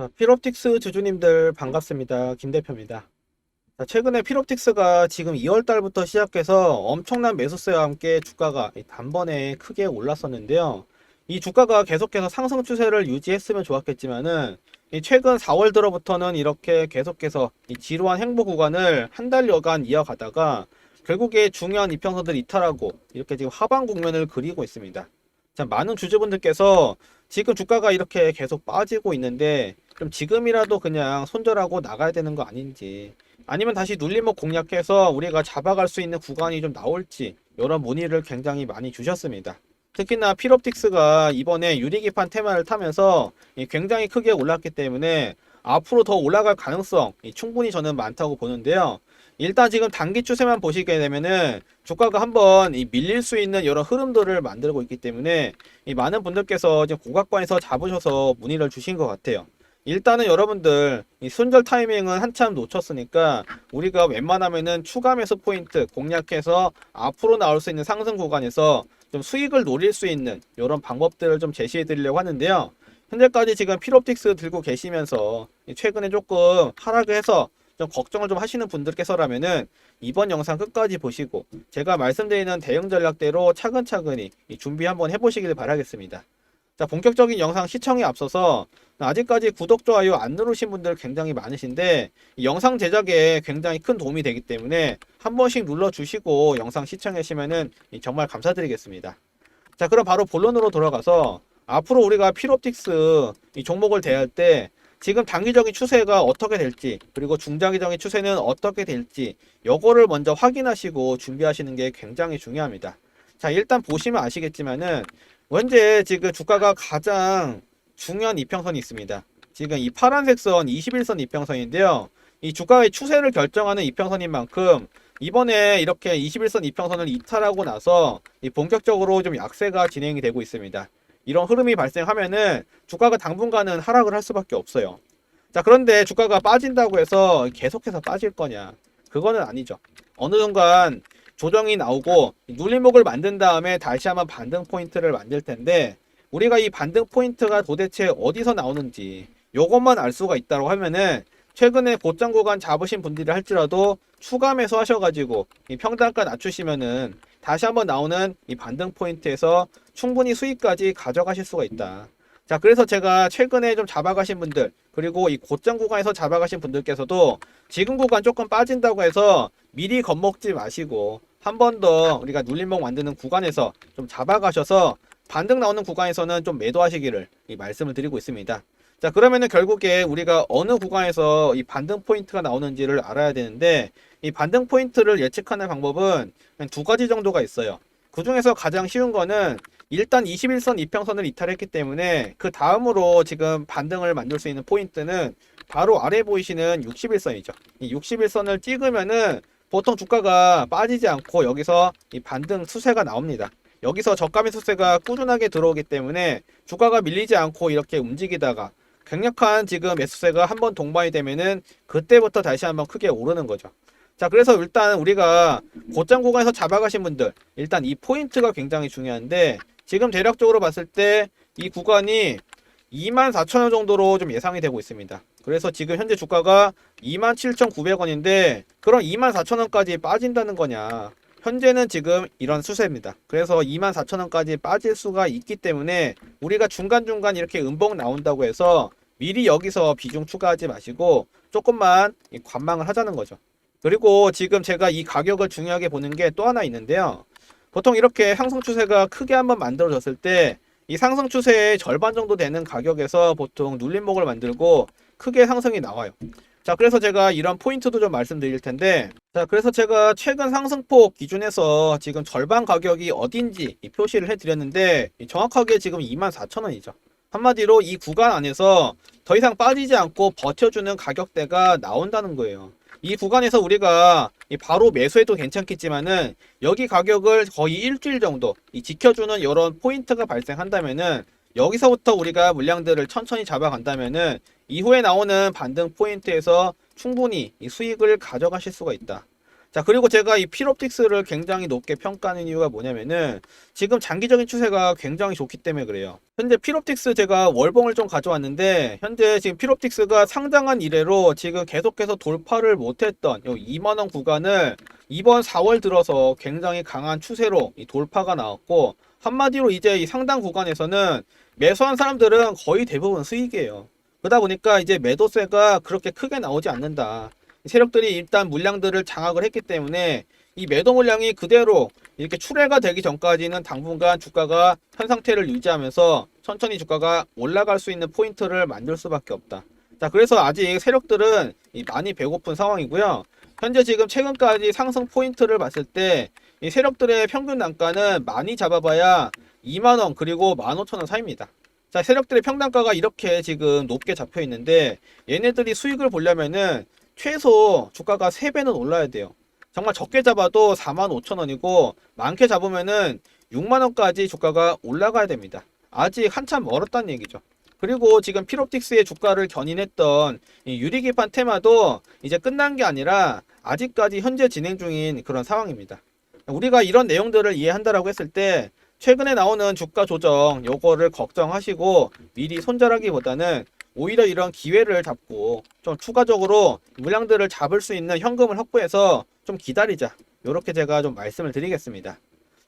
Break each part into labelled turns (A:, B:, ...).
A: 자, 필옵틱스 주주님들 반갑습니다. 김 대표입니다. 자, 최근에 필옵틱스가 지금 2월 달부터 시작해서 엄청난 매수세와 함께 주가가 이 단번에 크게 올랐었는데요. 이 주가가 계속해서 상승 추세를 유지했으면 좋았겠지만은 이 최근 4월 들어부터는 이렇게 계속해서 이 지루한 행보 구간을 한 달여간 이어가다가 결국에 중요한 이평선들 이탈하고 이렇게 지금 하방 국면을 그리고 있습니다. 자, 많은 주주분들께서 지금 주가가 이렇게 계속 빠지고 있는데 좀 지금이라도 그냥 손절하고 나가야 되는 거 아닌지 아니면 다시 눌림목 공략해서 우리가 잡아갈 수 있는 구간이 좀 나올지 이런 문의를 굉장히 많이 주셨습니다. 특히나 필옵틱스가 이번에 유리기판 테마를 타면서 이 굉장히 크게 올랐기 때문에 앞으로 더 올라갈 가능성 이 충분히 저는 많다고 보는데요. 일단 지금 단기 추세만 보시게 되면은 주가가 한번 이 밀릴 수 있는 이런 흐름들을 만들고 있기 때문에 이 많은 분들께서 지금 고각관에서 잡으셔서 문의를 주신 것 같아요. 일단은 여러분들 이 손절 타이밍은 한참 놓쳤으니까 우리가 웬만하면은 추가 매수 포인트 공략해서 앞으로 나올 수 있는 상승 구간에서 좀 수익을 노릴 수 있는 이런 방법들을 좀 제시해 드리려고 하는데요. 현재까지 지금 필옵틱스 들고 계시면서 이 최근에 조금 하락을 해서 좀 걱정을 좀 하시는 분들께서라면은 이번 영상 끝까지 보시고 제가 말씀드리는 대응 전략대로 차근차근히 이 준비 한번 해보시길 바라겠습니다. 자, 본격적인 영상 시청에 앞서서 아직까지 구독, 좋아요 안 누르신 분들 굉장히 많으신데 이 영상 제작에 굉장히 큰 도움이 되기 때문에 한 번씩 눌러주시고 영상 시청하시면은 이 정말 감사드리겠습니다. 자, 그럼 바로 본론으로 돌아가서 앞으로 우리가 필옵틱스 이 종목을 대할 때 지금 단기적인 추세가 어떻게 될지 그리고 중장기적인 추세는 어떻게 될지 요거를 먼저 확인하시고 준비하시는 게 굉장히 중요합니다. 자, 일단 보시면 아시겠지만은 현재 지금 주가가 가장 중요한 이평선이 있습니다. 지금 이 파란색 선 21선 이평선인데요. 이 주가의 추세를 결정하는 이평선인 만큼 이번에 이렇게 21선 이평선을 이탈하고 나서 이 본격적으로 좀 약세가 진행이 되고 있습니다. 이런 흐름이 발생하면은 주가가 당분간은 하락을 할 수밖에 없어요. 자, 그런데 주가가 빠진다고 해서 계속해서 빠질 거냐? 그거는 아니죠. 어느 순간 조정이 나오고 눌림목을 만든 다음에 다시 한번 반등 포인트를 만들 텐데 우리가 이 반등 포인트가 도대체 어디서 나오는지 요것만 알 수가 있다고 하면은 최근에 고점 구간 잡으신 분들이 할지라도 매수 하셔가지고 이 평단가 낮추시면은 다시 한번 나오는 이 반등 포인트에서 충분히 수익까지 가져가실 수가 있다. 자, 그래서 제가 최근에 좀 잡아가신 분들, 그리고 이 고점 구간에서 잡아가신 분들께서도 지금 구간 조금 빠진다고 해서 미리 겁먹지 마시고 한 번 더 우리가 눌림목 만드는 구간에서 좀 잡아가셔서 반등 나오는 구간에서는 좀 매도하시기를 이 말씀을 드리고 있습니다. 자, 그러면은 결국에 우리가 어느 구간에서 이 반등 포인트가 나오는지를 알아야 되는데 이 반등 포인트를 예측하는 방법은 두 가지 정도가 있어요. 그 중에서 가장 쉬운 거는 일단 21선 이평선을 이탈했기 때문에 그 다음으로 지금 반등을 만들 수 있는 포인트는 바로 아래 보이시는 61선이죠. 이 61선을 찍으면은 보통 주가가 빠지지 않고 여기서 이 반등 수세가 나옵니다. 여기서 저가의 수세가 꾸준하게 들어오기 때문에 주가가 밀리지 않고 이렇게 움직이다가 강력한 지금 매수세가 한 번 동반이 되면은 그때부터 다시 한번 크게 오르는 거죠. 자, 그래서 일단 우리가 고점 구간에서 잡아가신 분들, 일단 이 포인트가 굉장히 중요한데, 지금 대략적으로 봤을 때 이 구간이 24,000원 정도로 좀 예상이 되고 있습니다. 그래서 지금 현재 주가가 27,900원인데, 그럼 24,000원까지 빠진다는 거냐. 현재는 지금 이런 수세입니다. 그래서 24,000원까지 빠질 수가 있기 때문에 우리가 중간중간 이렇게 음봉 나온다고 해서 미리 여기서 비중 추가하지 마시고 조금만 이 관망을 하자는 거죠. 그리고 지금 제가 이 가격을 중요하게 보는 게 또 하나 있는데요. 보통 이렇게 상승 추세가 크게 한번 만들어졌을 때 이 상승 추세의 절반 정도 되는 가격에서 보통 눌림목을 만들고 크게 상승이 나와요. 자, 그래서 제가 이런 포인트도 좀 말씀드릴 텐데, 자, 그래서 제가 최근 상승폭 기준에서 지금 절반 가격이 어딘지 이 표시를 해드렸는데, 이 정확하게 지금 24,000원이죠. 한마디로 이 구간 안에서 더 이상 빠지지 않고 버텨주는 가격대가 나온다는 거예요. 이 구간에서 우리가 이 바로 매수해도 괜찮겠지만은 여기 가격을 거의 일주일 정도 이 지켜주는 이런 포인트가 발생한다면은 여기서부터 우리가 물량들을 천천히 잡아간다면은 이후에 나오는 반등 포인트에서 충분히 이 수익을 가져가실 수가 있다. 자, 그리고 제가 이 필옵틱스를 굉장히 높게 평가하는 이유가 뭐냐면은 지금 장기적인 추세가 굉장히 좋기 때문에 그래요. 현재 필옵틱스 제가 월봉을 좀 가져왔는데 현재 지금 필옵틱스가 상장한 이래로 지금 계속해서 돌파를 못했던 이 2만원 구간을 이번 4월 들어서 굉장히 강한 추세로 이 돌파가 나왔고 한마디로 이제 이 상당 구간에서는 매수한 사람들은 거의 대부분 수익이에요. 그러다 보니까 이제 매도세가 그렇게 크게 나오지 않는다. 세력들이 일단 물량들을 장악을 했기 때문에 이 매도 물량이 그대로 이렇게 출회가 되기 전까지는 당분간 주가가 현 상태를 유지하면서 천천히 주가가 올라갈 수 있는 포인트를 만들 수밖에 없다. 자, 그래서 아직 세력들은 이 많이 배고픈 상황이고요. 현재 지금 최근까지 상승 포인트를 봤을 때 이 세력들의 평균 단가는 많이 잡아봐야 2만원 그리고 15,000원 사이입니다. 자, 세력들의 평단가가 이렇게 지금 높게 잡혀 있는데 얘네들이 수익을 보려면은 최소 주가가 3배는 올라야 돼요. 정말 적게 잡아도 45,000원이고 많게 잡으면은 6만원까지 주가가 올라가야 됩니다. 아직 한참 멀었다는 얘기죠. 그리고 지금 필옵틱스의 주가를 견인했던 이 유리기판 테마도 이제 끝난 게 아니라 아직까지 현재 진행 중인 그런 상황입니다. 우리가 이런 내용들을 이해한다라고 했을 때 최근에 나오는 주가 조정 요거를 걱정하시고 미리 손절하기보다는 오히려 이런 기회를 잡고 좀 추가적으로 물량들을 잡을 수 있는 현금을 확보해서 좀 기다리자. 요렇게 제가 좀 말씀을 드리겠습니다.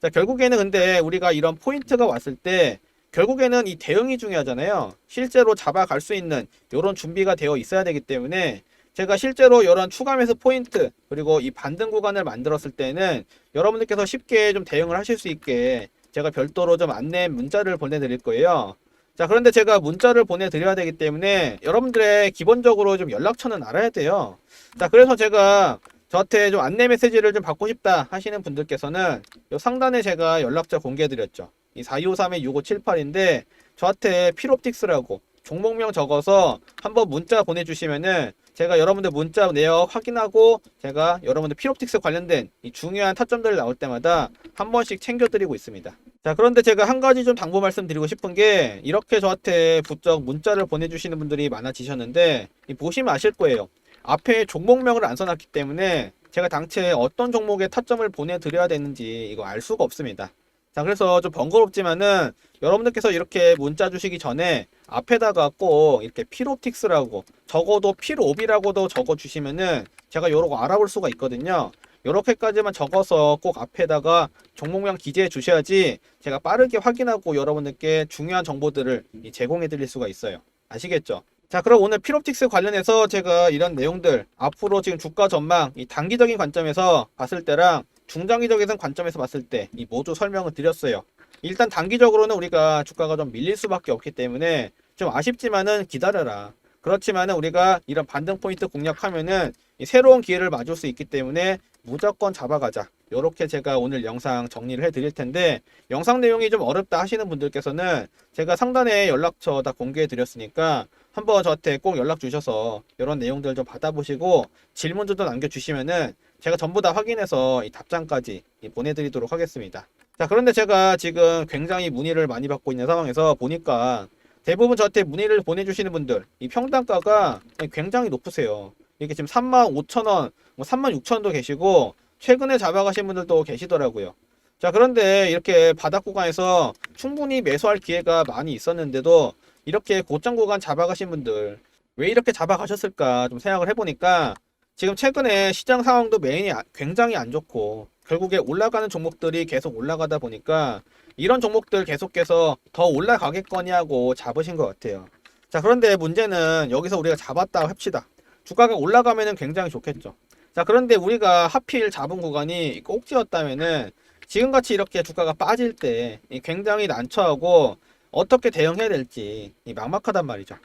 A: 자, 결국에는 근데 우리가 이런 포인트가 왔을 때 결국에는 이 대응이 중요하잖아요. 실제로 잡아갈 수 있는 요런 준비가 되어 있어야 되기 때문에 제가 실제로 이런 추가 매수 포인트 그리고 이 반등 구간을 만들었을 때는 여러분들께서 쉽게 좀 대응을 하실 수 있게 제가 별도로 좀 안내 문자를 보내드릴 거예요. 자, 그런데 제가 문자를 보내드려야 되기 때문에 여러분들의 기본적으로 좀 연락처는 알아야 돼요. 자, 그래서 제가 저한테 좀 안내 메시지를 좀 받고 싶다 하시는 분들께서는 요 상단에 제가 연락처 공개해드렸죠. 이 4253-6578인데 저한테 필옵틱스라고 종목명 적어서 한번 문자 보내주시면은 제가 여러분들 문자 내역 확인하고 제가 여러분들 필옵틱스 관련된 이 중요한 타점들 나올 때마다 한 번씩 챙겨드리고 있습니다. 자 그런데 제가 한 가지 좀 당부 말씀드리고 싶은 게 이렇게 저한테 부쩍 문자를 보내주시는 분들이 많아지셨는데 이 보시면 아실 거예요. 앞에 종목명을 안 써놨기 때문에 제가 당최 어떤 종목에 타점을 보내드려야 되는지 이거 알 수가 없습니다. 자, 그래서 좀 번거롭지만은 여러분들께서 이렇게 문자 주시기 전에 앞에다가 꼭 이렇게 필옵틱스라고 적어도 필옵이라고도 적어 주시면은 제가 요러고 알아볼 수가 있거든요. 요렇게까지만 적어서 꼭 앞에다가 종목명 기재해 주셔야지 제가 빠르게 확인하고 여러분들께 중요한 정보들을 제공해 드릴 수가 있어요. 아시겠죠? 자, 그럼 오늘 필옵틱스 관련해서 제가 이런 내용들 앞으로 지금 주가 전망 이 단기적인 관점에서 봤을 때랑 중장기적인 관점에서 봤을 때 이 모두 설명을 드렸어요. 일단 단기적으로는 우리가 주가가 좀 밀릴 수밖에 없기 때문에 좀 아쉽지만은 기다려라. 그렇지만은 우리가 이런 반등 포인트 공략하면은 이 새로운 기회를 맞을 수 있기 때문에 무조건 잡아가자. 이렇게 제가 오늘 영상 정리를 해 드릴 텐데 영상 내용이 좀 어렵다 하시는 분들께서는 제가 상단에 연락처 다 공개해 드렸으니까 한번 저한테 꼭 연락 주셔서 이런 내용들 좀 받아보시고 질문들도 남겨주시면은 제가 전부 다 확인해서 이 답장까지 보내드리도록 하겠습니다. 자, 그런데 제가 지금 굉장히 문의를 많이 받고 있는 상황에서 보니까 대부분 저한테 문의를 보내주시는 분들 이 평단가가 굉장히 높으세요. 이게 지금 3만 5천 원, 뭐 3만 6천 원도 계시고 최근에 잡아가신 분들도 계시더라고요. 자, 그런데 이렇게 바닥 구간에서 충분히 매수할 기회가 많이 있었는데도 이렇게 고점 구간 잡아가신 분들 왜 이렇게 잡아가셨을까 좀 생각을 해보니까 지금 최근에 시장 상황도 메인이 아- 굉장히 안 좋고 결국에 올라가는 종목들이 계속 올라가다 보니까 이런 종목들 계속해서 더 올라가겠거니 하고 잡으신 것 같아요. 자, 그런데 문제는 여기서 우리가 잡았다 합시다. 주가가 올라가면은 굉장히 좋겠죠. 자, 그런데 우리가 하필 잡은 구간이 꼭지였다면은 지금같이 이렇게 주가가 빠질 때 굉장히 난처하고 어떻게 대응해야 될지 막막하단 말이죠.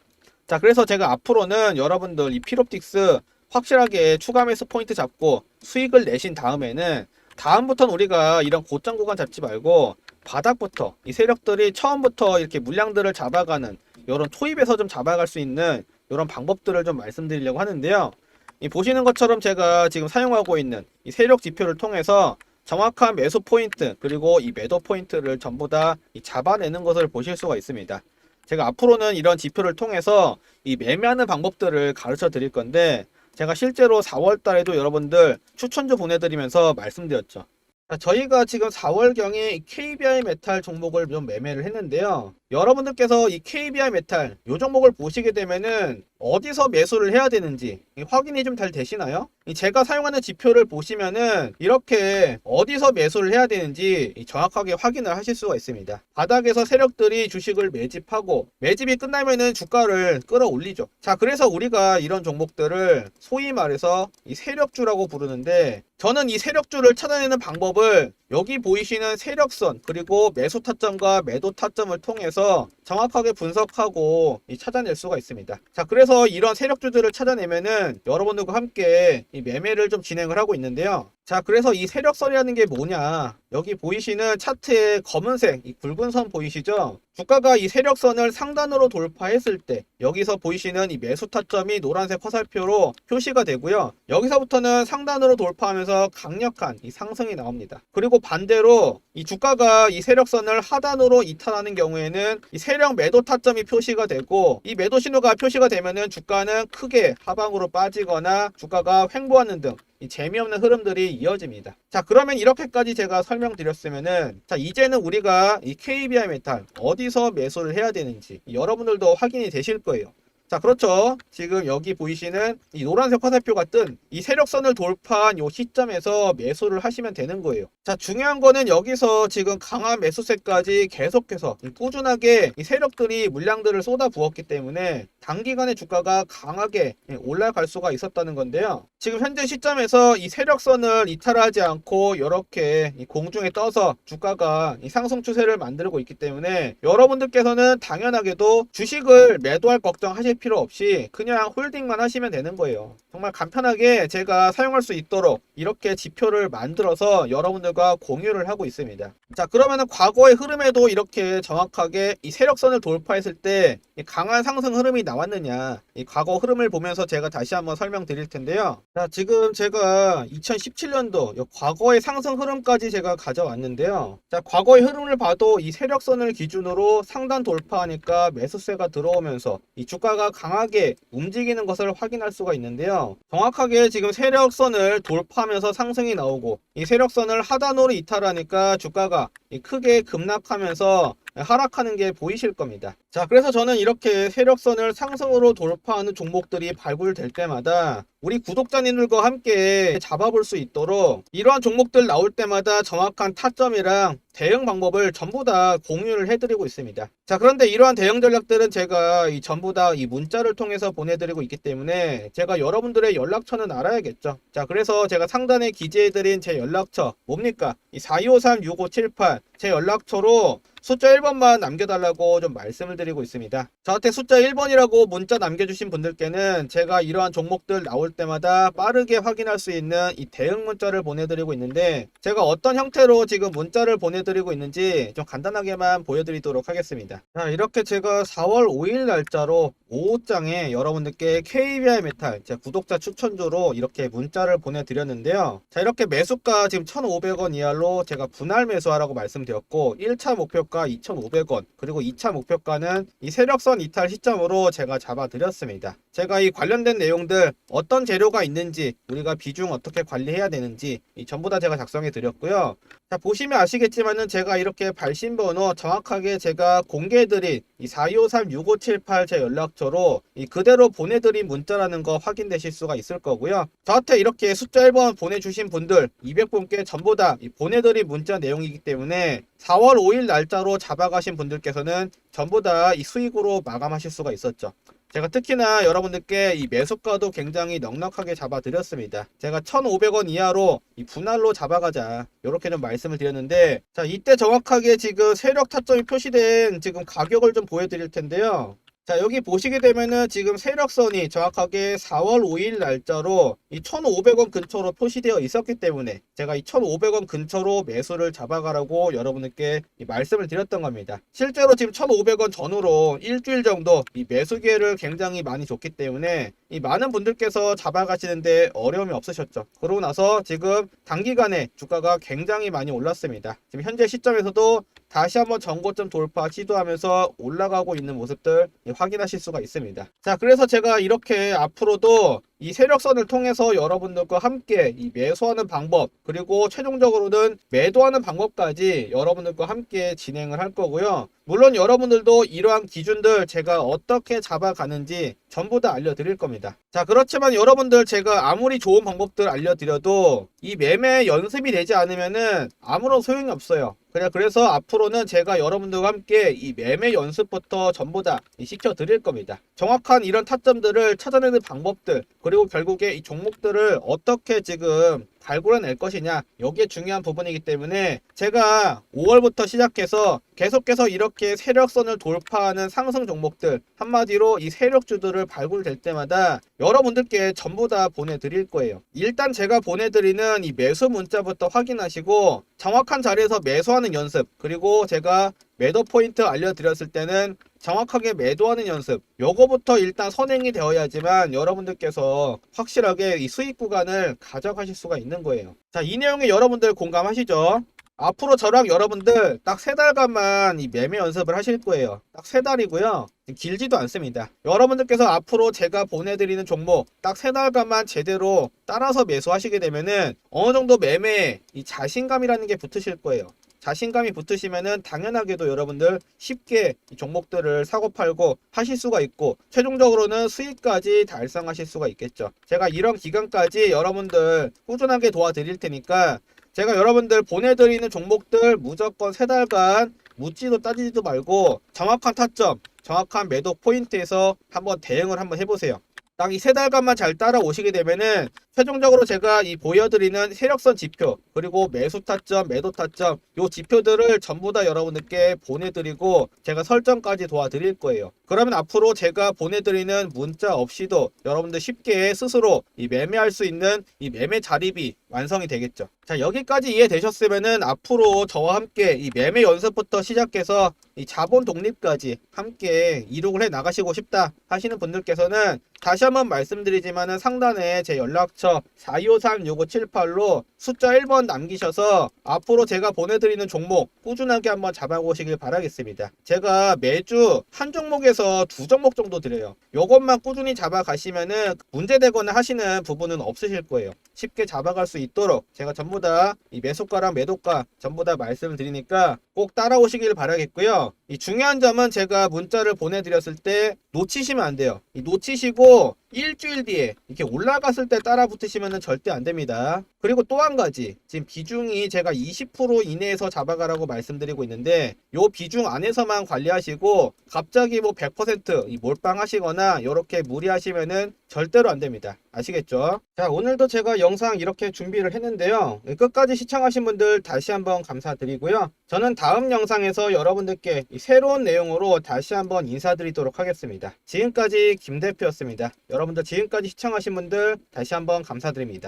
A: 자, 그래서 제가 앞으로는 여러분들 이 필옵틱스 확실하게 추가 매수 포인트 잡고 수익을 내신 다음에는 다음부터는 우리가 이런 고점 구간 잡지 말고 바닥부터 이 세력들이 처음부터 이렇게 물량들을 잡아가는 이런 초입에서 좀 잡아갈 수 있는 이런 방법들을 좀 말씀드리려고 하는데요. 이 보시는 것처럼 제가 지금 사용하고 있는 이 세력 지표를 통해서 정확한 매수 포인트 그리고 이 매도 포인트를 전부 다 잡아내는 것을 보실 수가 있습니다. 제가 앞으로는 이런 지표를 통해서 이 매매하는 방법들을 가르쳐 드릴 건데 제가 실제로 4월 달에도 여러분들 추천주 보내드리면서 말씀드렸죠. 자, 저희가 지금 4월경에 KBI 메탈 종목을 좀 매매를 했는데요. 여러분들께서 이 KBI 메탈 이 종목을 보시게 되면은 어디서 매수를 해야 되는지 확인이 좀 잘 되시나요? 이 제가 사용하는 지표를 보시면은 이렇게 어디서 매수를 해야 되는지 이 정확하게 확인을 하실 수가 있습니다. 바닥에서 세력들이 주식을 매집하고 매집이 끝나면은 주가를 끌어올리죠. 자, 그래서 우리가 이런 종목들을 소위 말해서 이 세력주라고 부르는데 저는 이 세력주를 찾아내는 방법을 여기 보이시는 세력선 그리고 매수 타점과 매도 타점을 통해서 정확하게 분석하고 이 찾아낼 수가 있습니다. 자, 그래서 이런 세력주들을 찾아내면은 여러분들과 함께 이 매매를 좀 진행을 하고 있는데요. 자, 그래서 이 세력선이라는 게 뭐냐? 여기 보이시는 차트의 검은색 이 굵은 선 보이시죠? 주가가 이 세력선을 상단으로 돌파했을 때 여기서 보이시는 이 매수 타점이 노란색 화살표로 표시가 되고요. 여기서부터는 상단으로 돌파하면서 강력한 이 상승이 나옵니다. 그리고 반대로 이 주가가 이 세력선을 하단으로 이탈하는 경우에는 이 세력 매도 타점이 표시가 되고 이 매도 신호가 표시가 되면은 주가는 크게 하방으로 빠지거나 주가가 횡보하는 등이 재미없는 흐름들이 이어집니다. 자, 그러면 이렇게까지 제가 설명드렸으면은 자, 이제는 우리가 이 KBI 메탈 어디서 매수를 해야 되는지 여러분들도 확인이 되실 거예요. 자, 그렇죠. 지금 여기 보이시는 이 노란색 화살표가 뜬 이 세력선을 돌파한 요 시점에서 매수를 하시면 되는 거예요. 자, 중요한 거는 여기서 지금 강한 매수세까지 계속해서 이 꾸준하게 이 세력들이 물량들을 쏟아 부었기 때문에 단기간에 주가가 강하게 올라갈 수가 있었다는 건데요. 지금 현재 시점에서 이 세력선을 이탈하지 않고 이렇게 이 공중에 떠서 주가가 이 상승 추세를 만들고 있기 때문에 여러분들께서는 당연하게도 주식을 매도할 걱정하실 필요 없이 그냥 홀딩만 하시면 되는 거예요. 정말 간편하게 제가 사용할 수 있도록 이렇게 지표를 만들어서 여러분들 과 공유를 하고 있습니다. 자, 그러면은 과거의 흐름에도 이렇게 정확하게 이 세력선을 돌파했을 때이 강한 상승 흐름이 나왔느냐. 이 과거 흐름을 보면서 제가 다시 한번 설명드릴 텐데요. 자, 지금 제가 2017년도 과거의 상승 흐름까지 제가 가져왔는데요. 자, 과거의 흐름을 봐도 이 세력선을 기준으로 상단 돌파하니까 매수세가 들어오면서 이 주가가 강하게 움직이는 것을 확인할 수가 있는데요. 정확하게 지금 세력선을 돌파하면서 상승이 나오고 이 세력선을 하단 으로 이탈하니까 주가가 이 크게 급락하면서 하락하는 게 보이실 겁니다. 자, 그래서 저는 이렇게 세력선을 상승으로 돌파하는 종목들이 발굴될 때마다 우리 구독자님들과 함께 잡아볼 수 있도록 이러한 종목들 나올 때마다 정확한 타점이랑 대응 방법을 전부 다 공유를 해드리고 있습니다. 자, 그런데 이러한 대응 전략들은 제가 이 전부 다 이 문자를 통해서 보내드리고 있기 때문에 제가 여러분들의 연락처는 알아야겠죠. 자, 그래서 제가 상단에 기재해드린 제 연락처 뭡니까? 이 4253-6578 제 연락처로 숫자 1번만 남겨달라고 좀 말씀을 드리고 있습니다. 저한테 숫자 1번이라고 문자 남겨주신 분들께는 제가 이러한 종목들 나올 때마다 빠르게 확인할 수 있는 이 대응 문자를 보내드리고 있는데 제가 어떤 형태로 지금 문자를 보내드리고 있는지 좀 간단하게만 보여드리도록 하겠습니다. 자, 이렇게 제가 4월 5일 날짜로 5장에 여러분들께 KBI 메탈 제 구독자 추천조로 이렇게 문자를 보내드렸는데요. 자, 이렇게 매수가 지금 1,500원 이하로 제가 분할 매수하라고 말씀드렸고 1차 목표가 2,500원 그리고 2차 목표가는 이 세력선 이탈 시점으로 제가 잡아드렸습니다. 제가 이 관련된 내용들 어떤 재료가 있는지 우리가 비중 어떻게 관리해야 되는지 이 전부 다 제가 작성해 드렸고요. 자 보시면 아시겠지만은 제가 이렇게 발신 번호 정확하게 제가 공개해드린 이 4253-6578 제 연락처로 이 그대로 보내드린 문자라는 거 확인되실 수가 있을 거고요. 저한테 이렇게 숫자 1번 보내주신 분들 200분께 전부 다 보내드린 문자 내용이기 때문에 4월 5일 날짜로 잡아가신 분들께서는 전부 다 이 수익으로 마감하실 수가 있었죠. 제가 특히나 여러분들께 이 매수가도 굉장히 넉넉하게 잡아드렸습니다. 제가 1,500원 이하로 이 분할로 잡아가자. 이렇게 좀 말씀을 드렸는데, 자, 이때 정확하게 지금 세력 타점이 표시된 지금 가격을 좀 보여드릴 텐데요. 자, 여기 보시게 되면은 지금 세력선이 정확하게 4월 5일 날짜로 이 1,500원 근처로 표시되어 있었기 때문에 제가 이 1,500원 근처로 매수를 잡아가라고 여러분들께 이 말씀을 드렸던 겁니다. 실제로 지금 1,500원 전후로 일주일 정도 이 매수 기회를 굉장히 많이 줬기 때문에 이 많은 분들께서 잡아가시는데 어려움이 없으셨죠. 그러고 나서 지금 단기간에 주가가 굉장히 많이 올랐습니다. 지금 현재 시점에서도 다시 한번 전고점 돌파 시도하면서 올라가고 있는 모습들 확인하실 수가 있습니다. 자, 그래서 제가 이렇게 앞으로도 이 세력선을 통해서 여러분들과 함께 이 매수하는 방법 그리고 최종적으로는 매도하는 방법까지 여러분들과 함께 진행을 할 거고요. 물론 여러분들도 이러한 기준들 제가 어떻게 잡아가는지 전부 다 알려드릴 겁니다. 자 그렇지만 여러분들 제가 아무리 좋은 방법들 알려드려도 이 매매 연습이 되지 않으면은 아무런 소용이 없어요. 그래 그래서 앞으로는 제가 여러분들과 함께 이 매매 연습부터 전부 다 시켜 드릴 겁니다. 정확한 이런 타점들을 찾아내는 방법들 그리고 결국에 이 종목들을 어떻게 지금 발굴해낼 것이냐 여기에 중요한 부분이기 때문에 제가 5월부터 시작해서 계속해서 이렇게 세력선을 돌파하는 상승 종목들 한마디로 이 세력주들을 발굴될 때마다 여러분들께 전부 다 보내드릴 거예요. 일단 제가 보내드리는 이 매수 문자부터 확인하시고 정확한 자리에서 매수하는 연습 그리고 제가 매도 포인트 알려드렸을 때는 정확하게 매도하는 연습. 요거부터 일단 선행이 되어야지만 여러분들께서 확실하게 이 수익 구간을 가져가실 수가 있는 거예요. 자 이 내용에 여러분들 공감하시죠? 앞으로 저랑 여러분들 딱 세 달간만 이 매매 연습을 하실 거예요. 딱 세 달이고요. 길지도 않습니다. 여러분들께서 앞으로 제가 보내드리는 종목 딱 세 달간만 제대로 따라서 매수하시게 되면은 어느 정도 매매에 이 자신감이라는 게 붙으실 거예요 자신감이 붙으시면은 당연하게도 여러분들 쉽게 이 종목들을 사고 팔고 하실 수가 있고 최종적으로는 수익까지 달성하실 수가 있겠죠. 제가 이런 기간까지 여러분들 꾸준하게 도와드릴 테니까 제가 여러분들 보내드리는 종목들 무조건 세 달간 묻지도 따지지도 말고 정확한 타점, 정확한 매도 포인트에서 한번 대응을 한번 해보세요. 딱 이 세 달간만 잘 따라오시게 되면은 최종적으로 제가 이 보여드리는 세력선 지표 그리고 매수 타점, 매도 타점 요 지표들을 전부 다 여러분들께 보내드리고 제가 설정까지 도와드릴 거예요. 그러면 앞으로 제가 보내드리는 문자 없이도 여러분들 쉽게 스스로 이 매매할 수 있는 이 매매 자립이 완성이 되겠죠. 자 여기까지 이해되셨으면은 앞으로 저와 함께 이 매매 연습부터 시작해서 이 자본 독립까지 함께 이룩을 해 나가시고 싶다 하시는 분들께서는 다시 한번 말씀드리지만은 상단에 제 연락처 4253-6578로 숫자 1번 남기셔서 앞으로 제가 보내드리는 종목 꾸준하게 한번 잡아보시길 바라겠습니다. 제가 매주 한 종목에서 두 종목 정도 드려요. 요것만 꾸준히 잡아가시면은 문제되거나 하시는 부분은 없으실 거예요. 쉽게 잡아갈 수 있도록 제가 전부 다 이 매수가랑 매도가 전부 다 말씀을 드리니까 꼭 따라오시길 바라겠고요. 이 중요한 점은 제가 문자를 보내드렸을 때 놓치시면 안 돼요. 이 놓치시고 일주일 뒤에 이렇게 올라갔을 때 따라 붙으시면 절대 안 됩니다. 그리고 또 한 가지 지금 비중이 제가 20% 이내에서 잡아가라고 말씀드리고 있는데 요 비중 안에서만 관리하시고 갑자기 뭐 100%이 몰빵 하시거나 이렇게 무리하시면은 절대로 안 됩니다. 아시겠죠? 자 오늘도 제가 영상 이렇게 준비를 했는데요. 끝까지 시청하신 분들 다시 한번 감사드리고요. 저는 다음 영상에서 여러분들께 이 새로운 내용으로 다시 한번 인사드리도록 하겠습니다. 지금까지 김 대표였습니다. 여러분들 지금까지 시청하신 분들 다시 한번 감사드립니다.